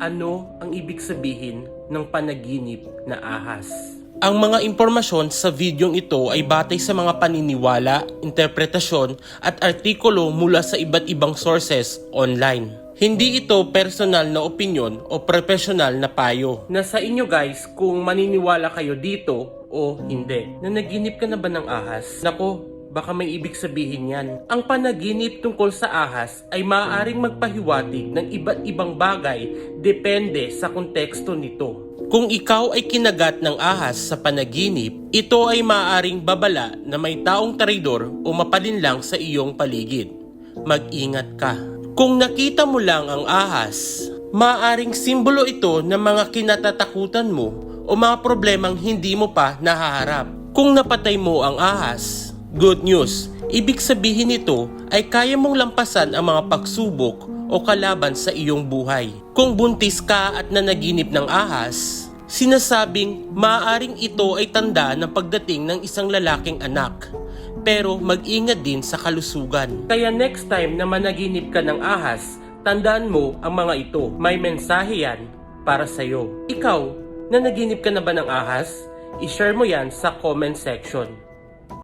Ano ang ibig sabihin ng panaginip na ahas? Ang mga impormasyon sa videong ito ay batay sa mga paniniwala, interpretasyon at artikulo mula sa iba't ibang sources online. Hindi ito personal na opinion o professional na payo. Nasa inyo guys kung maniniwala kayo dito o hindi. Nanaginip ka na ba ng ahas? Nako, baka may ibig sabihin yan. Ang panaginip tungkol sa ahas ay maaaring magpahiwatig ng iba't ibang bagay depende sa konteksto nito. Kung ikaw ay kinagat ng ahas sa panaginip, ito ay maaaring babala na may taong traidor o mapalinlang sa iyong paligid. Mag-ingat ka. Kung nakita mo lang ang ahas, maaaring simbolo ito ng mga kinatatakutan mo o mga problemang hindi mo pa nahaharap. Kung napatay mo ang ahas, good news. Ibig sabihin nito ay kaya mong lampasan ang mga pagsubok o kalaban sa iyong buhay. Kung buntis ka at nanaginip ng ahas, sinasabing maaaring ito ay tanda ng pagdating ng isang lalaking anak. Pero mag-ingat din sa kalusugan. Kaya next time na managinip ka ng ahas, tandaan mo ang mga ito. May mensahe yan para sa'yo. Ikaw, nanaginip ka na ba ng ahas? I-share mo yan sa comment section.